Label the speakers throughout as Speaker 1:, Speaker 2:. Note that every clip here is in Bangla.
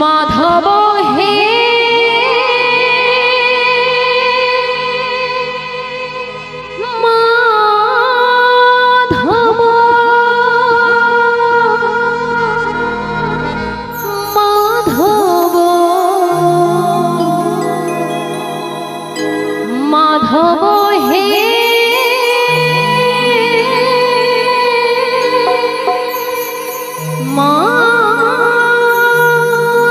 Speaker 1: মাধব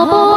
Speaker 1: মাধব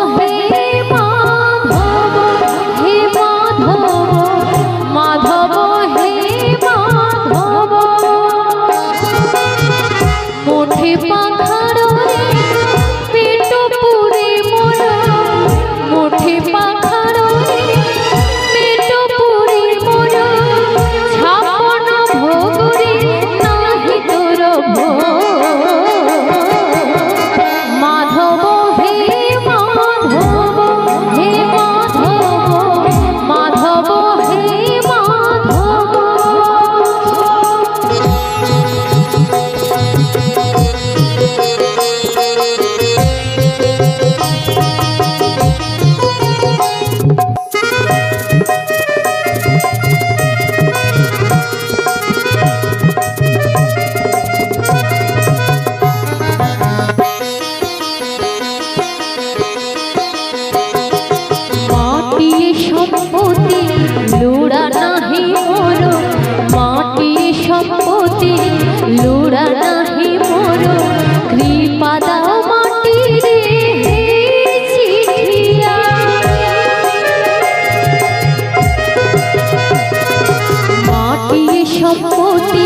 Speaker 1: সম্পত্তি, লোড়া নাহি মোর। মাটি সম্পত্তি, লোড়া নাহি মোর। কৃপা দাও মাটি রে, চিঠিয়া। মাটি সম্পত্তি